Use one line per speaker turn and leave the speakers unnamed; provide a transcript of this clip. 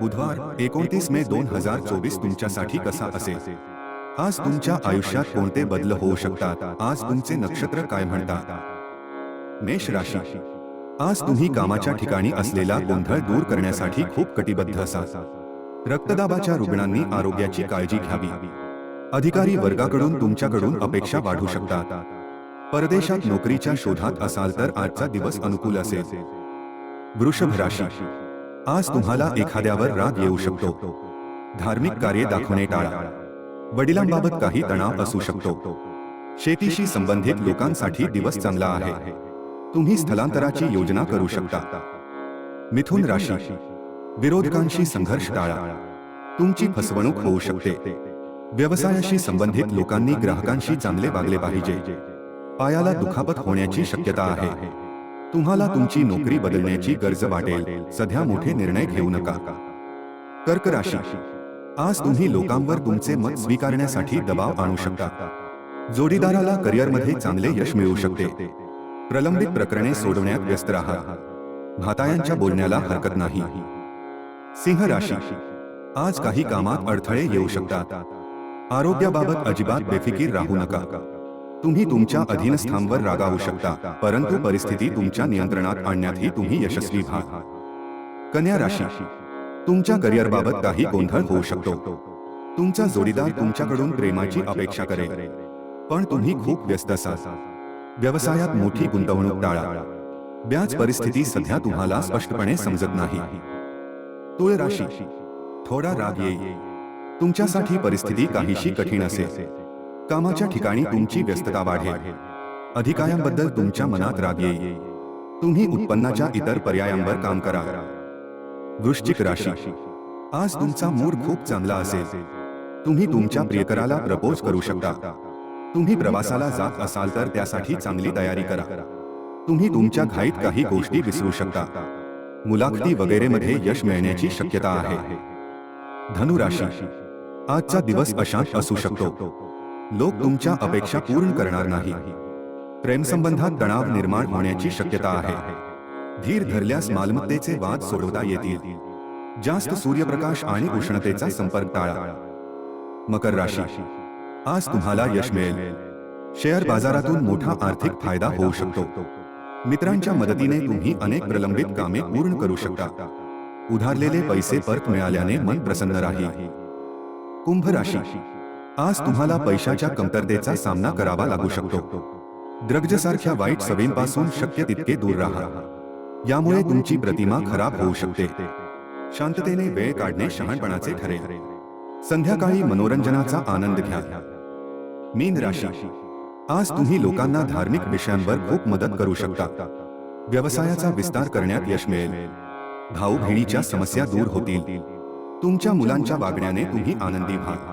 बुधवार एकोणतीस मे दोन हजार चोवीस तुमच्यासाठी कसा असेल? आज तुमच्या आयुष्यात कोणते बदल होऊ शकतात? आज तुमचे नक्षत्र काय म्हणतात? मेष राशी. आज तुम्ही कामाच्या ठिकाणी असलेला गोंधळ दूर करण्यासाठी खूप कटिबद्ध असा रक्तदाबाच्या रुग्णांनी आरोग्याची काळजी घ्यावी. अधिकारी वर्गाकडून तुमच्याकडून अपेक्षा वाढू शकतात. परदेशात नोकरीच्या शोधात असाल तर आजचा दिवस अनुकूल असेल. वृषभ राशी. आज तुम्हाला एखाद्यावर राग येऊ शकतो. धार्मिक कार्य दाखवणे टाळा. वडिलांबाबत काही तणाव असू शकतो. शेतीशी संबंधित लोकांसाठी दिवस चांगला आहे. तुम्ही स्थलांतराची योजना करू शकता. मिथुन राशी. विरोधकांशी संघर्ष टाळा. तुमची फसवणूक होऊ शकते. व्यवसायाशी संबंधित लोकांनी ग्राहकांशी चांगले वागले पाहिजे. पायाला दुखापत होण्याची शक्यता आहे. तुम्हाला तुमची नोकरी बदलण्याची गरज वाटेल. सध्या मोठे निर्णय घेऊ नका. कर्क राशी. आज तुम्ही लोकांवर तुमचे मत स्वीकारण्यासाठी दबाव आणू शकता. जोडीदाराला करिअरमध्ये चांगले यश मिळू शकते. प्रलंबित प्रकरणे सोडवण्यात व्यस्त राहा. भातायांच्या बोलण्याला हरकत नाही. सिंह राशी. आज काही कामात अडथळे येऊ शकतात. आरोग्याबाबत अजिबात बेफिकीर राहू नका. तुम्ही तुमच्या अधीनस्थांवर रागावू शकता. परंतु परिस्थिती तुमच्या नियंत्रणात आणण्यातही तुम्ही यशस्वी व्हा. कन्या राशी. तुमच्या करिअरबाबत काही गोंधळ होऊ शकतो. तुमचा जोडीदार तुमच्याकडून प्रेमाची अपेक्षा करेल. पण तुम्ही खूप व्यस्त असाल. व्यवसायात मोठी गुंतवणूक टाळा. व्याज परिस्थिती सध्या तुम्हाला स्पष्टपणे समजत नाही. तुळ राशी. थोडा राग येईल. तुमच्यासाठी परिस्थिती काहीशी कठीण असेल. कामाच्या ठिकाणी तुमची व्यस्तता वाढेल. अधिकाऱ्यांबद्दल तुमच्या मनात राग येईल. तुम्ही उत्पन्नाच्या इतर पर्यायांवर काम करा. वृश्चिक राशी. आज तुमचा मूड खूप चांगला असेल. तुम्ही तुमच्या प्रियकराला प्रपोज करू शकता. तुम्ही प्रवासाला जात असाल तर त्यासाठी चांगली तयारी करा. तुम्ही तुमच्या घाईत काही गोष्टी विसरू शकता. मुलाखती वगैरे मध्ये यश मिळण्याची शक्यता आहे. धनुराशी. आजचा दिवस अशांत असू शकतो. लोक तुमच्या अपेक्षा पूर्ण करणार नाही. प्रेमसंबंधात तणाव निर्माण होण्याची शक्यता आहे. धीर धरल्यास मालमत्तेचे वाद सोडवता येतील. जास्त सूर्यप्रकाश आणि उष्णतेचा संपर्क टाळा. मकर राशी. आज तुम्हाला यश मिळेल. शेअर बाजारातून मोठा आर्थिक फ़ायदा होऊ शकतो. मित्रांच्या मदतीने तुम्ही अनेक प्रलंबित कामे पूर्ण करू शकता. उधारलेले पैसे परत मिळाल्याने मन प्रसन्न राहील. कुंभ राशी. आज तुम्हाला पैशाच्या कमतरतेचा सामना करावा लागू शकतो. द्रग्जसारख्या वाईट सवयींपासून शक्य तितके दूर राहा. यामुळे तुमची प्रतिमा खराब होऊ शकते. शांततेने वेळ काढणे शहाणपणाचे ठरेल. संध्याकाळी मनोरंजनाचा आनंद घ्या. मीन राशी. आज तुम्ही लोकांना धार्मिक विषयांवर खूप मदत करू शकता. व्यवसायाचा विस्तार करण्यात यश मिळेल. भाऊ बहिणीच्या समस्या दूर होतील. तुमच्या मुलांच्या वागण्याने तुम्ही आनंदी व्हा